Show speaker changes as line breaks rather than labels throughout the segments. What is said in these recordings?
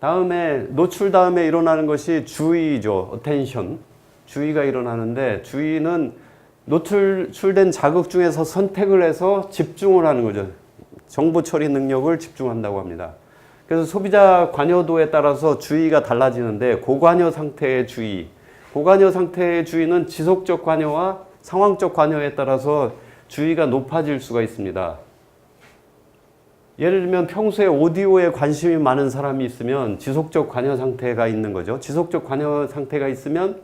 다음에 노출 다음에 일어나는 것이 주의죠. attention. 주의가 일어나는데 주의는 노출된 자극 중에서 선택을 해서 집중을 하는 거죠. 정보 처리 능력을 집중한다고 합니다. 그래서 소비자 관여도에 따라서 주의가 달라지는데 고관여 상태의 주의, 고관여 상태의 주의는 지속적 관여와 상황적 관여에 따라서 주의가 높아질 수가 있습니다. 예를 들면 평소에 오디오에 관심이 많은 사람이 있으면 지속적 관여 상태가 있는 거죠. 지속적 관여 상태가 있으면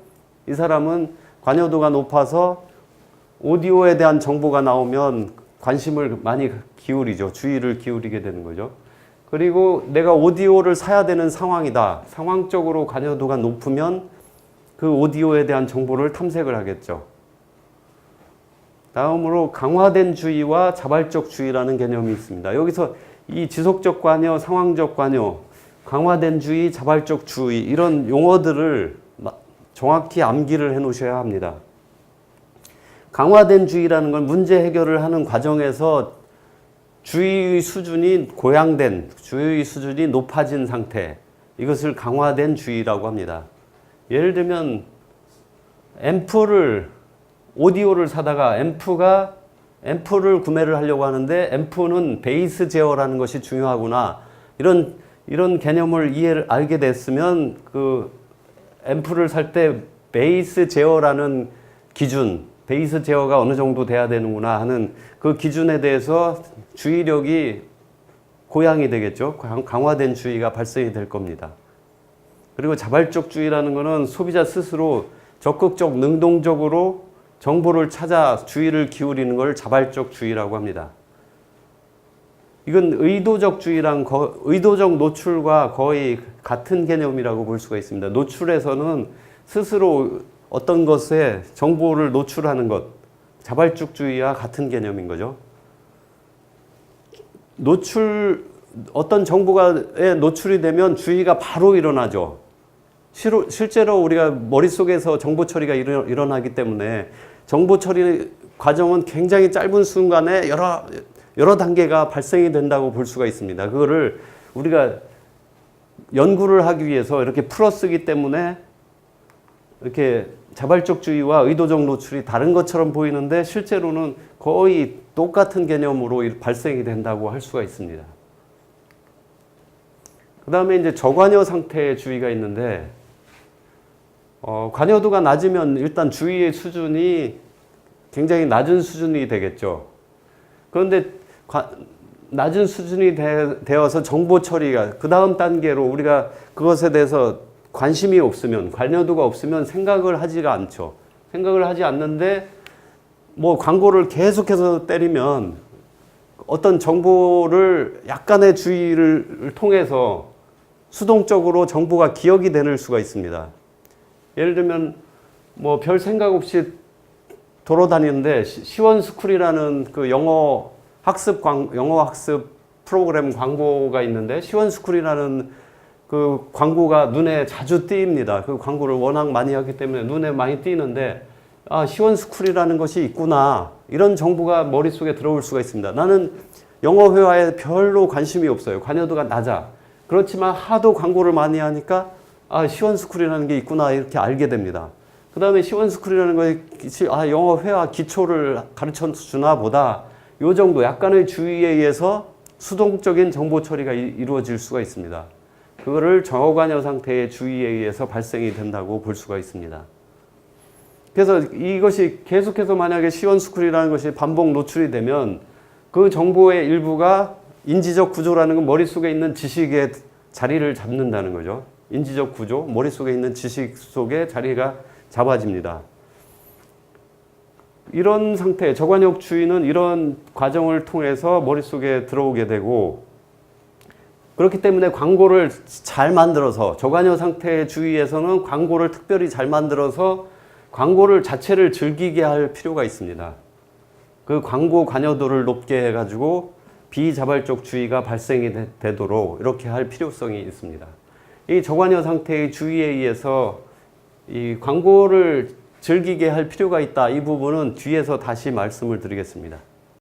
이 사람은 관여도가 높아서 오디오에 대한 정보가 나오면 관심을 많이 기울이죠. 주의를 기울이게 되는 거죠. 그리고 내가 오디오를 사야 되는 상황이다. 상황적으로 관여도가 높으면 그 오디오에 대한 정보를 탐색을 하겠죠. 다음으로 강화된 주의와 자발적 주의라는 개념이 있습니다. 여기서 이 지속적 관여, 상황적 관여, 강화된 주의, 자발적 주의 이런 용어들을 정확히 암기를 해 놓으셔야 합니다. 강화된 주의라는 건 문제 해결을 하는 과정에서 주의 수준이 고양된, 주의 수준이 높아진 상태, 이것을 강화된 주의라고 합니다. 예를 들면 앰프를 오디오를 사다가 앰프가 앰프를 구매를 하려고 하는데 앰프는 베이스 제어라는 것이 중요하구나. 이런 이런 개념을 이해를 알게 됐으면 그 앰프를 살 때 베이스 제어라는 기준 베이스 제어가 어느 정도 돼야 되는구나 하는 그 기준에 대해서 주의력이 고양이 되겠죠. 강화된 주의가 발생이 될 겁니다. 그리고 자발적 주의라는 것은 소비자 스스로 적극적 능동적으로 정보를 찾아 주의를 기울이는 걸 자발적 주의라고 합니다. 이건 의도적 주의랑 거, 의도적 노출과 거의 같은 개념이라고 볼 수가 있습니다. 노출에서는 스스로 어떤 것에 정보를 노출하는 것, 자발적 주의와 같은 개념인 거죠. 노출 어떤 정보가 노출이 되면 주의가 바로 일어나죠. 실제로 우리가 머릿속에서 정보 처리가 일어나기 때문에 정보 처리 과정은 굉장히 짧은 순간에 여러 여러 단계가 발생이 된다고 볼 수가 있습니다. 그거를 우리가 연구를 하기 위해서 이렇게 풀어쓰기 때문에 이렇게 자발적주의와 의도적 노출이 다른 것처럼 보이는데 실제로는 거의 똑같은 개념으로 발생이 된다고 할 수가 있습니다. 그 다음에 이제 저관여 상태의 주의가 있는데 어, 관여도가 낮으면 일단 주의의 수준이 굉장히 낮은 수준이 되겠죠. 그런데 과, 낮은 수준이 되, 어서 정보 처리가 그 다음 단계로 우리가 그것에 대해서 관심이 없으면 관여도가 없으면 생각을 하지가 않죠. 생각을 하지 않는데 뭐 광고를 계속해서 때리면 어떤 정보를 약간의 주의를 통해서 수동적으로 정보가 기억이 되는 수가 있습니다. 예를 들면 뭐 별 생각 없이 돌아다니는데 시원스쿨이라는 그 영어 학습 광 영어 학습 프로그램 광고가 있는데 시원스쿨이라는 그 광고가 눈에 자주 띄입니다. 그 광고를 워낙 많이 하기 때문에 눈에 많이 띄는데 아 시원스쿨이라는 것이 있구나 이런 정보가 머릿속에 들어올 수가 있습니다. 나는 영어 회화에 별로 관심이 없어요. 관여도가 낮아. 그렇지만 하도 광고를 많이 하니까 아, 시원스쿨이라는 게 있구나 이렇게 알게 됩니다. 그 다음에 시원스쿨이라는 것이 아, 영어 회화 기초를 가르쳐 주나 보다 요 정도 약간의 주의에 의해서 수동적인 정보 처리가 이루어질 수가 있습니다. 그거를 저관여 상태의 주의에 의해서 발생이 된다고 볼 수가 있습니다. 그래서 이것이 계속해서 만약에 시원스쿨이라는 것이 반복 노출이 되면 그 정보의 일부가 인지적 구조라는 건 머릿속에 있는 지식의 자리를 잡는다는 거죠. 인지적 구조, 머릿속에 있는 지식 속에 자리가 잡아집니다. 이런 상태, 저관역 주의는 이런 과정을 통해서 머릿속에 들어오게 되고 그렇기 때문에 광고를 잘 만들어서 저관여 상태의 주의에서는 광고를 특별히 잘 만들어서 광고를 자체를 즐기게 할 필요가 있습니다. 그 광고 관여도를 높게 해가지고 비자발적 주의가 발생이 되, 도록 이렇게 할 필요성이 있습니다. 이 저관여 상태의 주의에 의해서 이 광고를 즐기게 할 필요가 있다. 이 부분은 뒤에서 다시 말씀을 드리겠습니다.